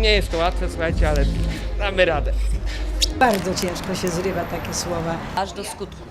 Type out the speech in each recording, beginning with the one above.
Nie jest to łatwe, słuchajcie, ale damy radę. Bardzo ciężko się zrywa takie słowa. aż do skutku.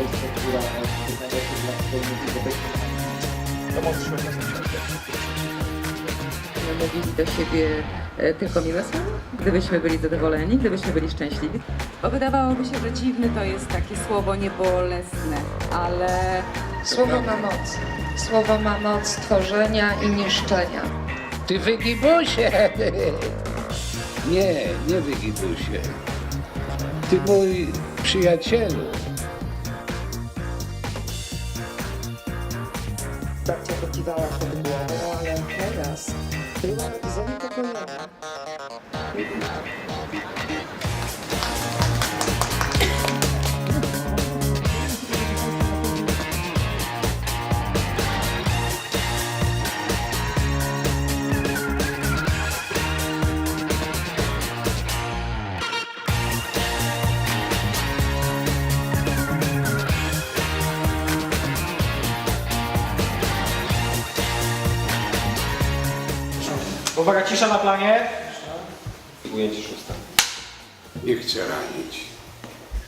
Polsce, która jest najlepsza dla wspólników mówili do siebie e, tylko miłe słowa, gdybyśmy byli zadowoleni, gdybyśmy byli szczęśliwi. Bo wydawałoby się, że dziwny to jest takie słowo niebolesne, ale Słowo ma moc. Słowo ma moc tworzenia i niszczenia. Ty wygibusie! Nie, nie wygibusie. Ty mój przyjacielu. Babcia pokiwała pod głową, ale teraz była zaniepokojona. Uwaga, cisza na planie. Nie chcę ranić.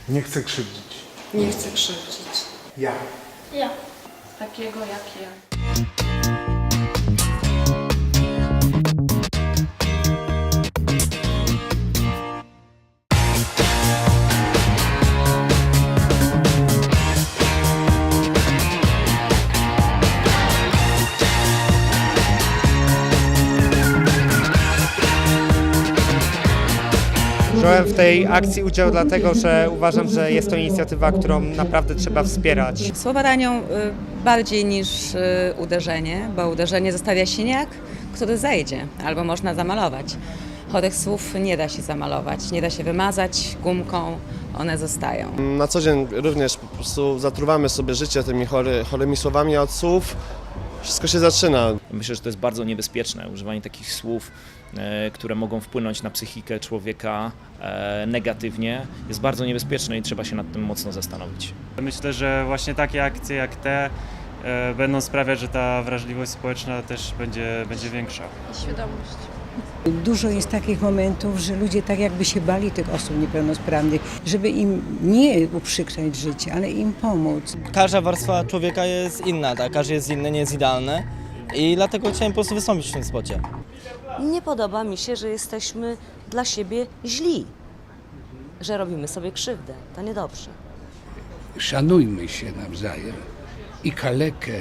Nie chcę krzywdzić. Nie chcę krzywdzić. Ja. Ja. Takiego jak ja. Wziąłem w tej akcji udział dlatego, że uważam, że jest to inicjatywa, którą naprawdę trzeba wspierać. Słowa ranią y, bardziej niż y, uderzenie, bo uderzenie zostawia siniak, który zejdzie, albo można zamalować. Chorych słów nie da się zamalować, nie da się wymazać gumką, one zostają. Na co dzień również po prostu zatruwamy sobie życie tymi chory, chorymi słowami, a od słów wszystko się zaczyna. Myślę, że to jest bardzo niebezpieczne używanie takich słów, e, które mogą wpłynąć na psychikę człowieka e, negatywnie. Jest bardzo niebezpieczne i trzeba się nad tym mocno zastanowić. Myślę, że właśnie takie akcje jak te e, będą sprawiać, że ta wrażliwość społeczna też będzie, będzie większa. Świadomość. Dużo jest takich momentów, że ludzie tak jakby się bali tych osób niepełnosprawnych, żeby im nie uprzykrzać życie, ale im pomóc. Każda warstwa człowieka jest inna, tak? każdy jest inny, nie jest idealny i dlatego chciałem po prostu wystąpić w tym spocie. Nie podoba mi się, że jesteśmy dla siebie źli, że robimy sobie krzywdę. To niedobrze. Szanujmy się nawzajem. I kalekę,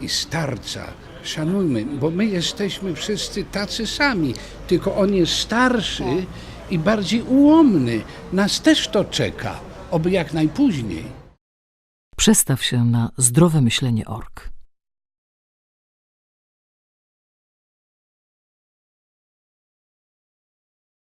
i starca. Szanujmy, bo my jesteśmy wszyscy tacy sami. Tylko on jest starszy i bardziej ułomny. Nas też to czeka. Oby jak najpóźniej. Przestaw się na zdrowe myślenie org.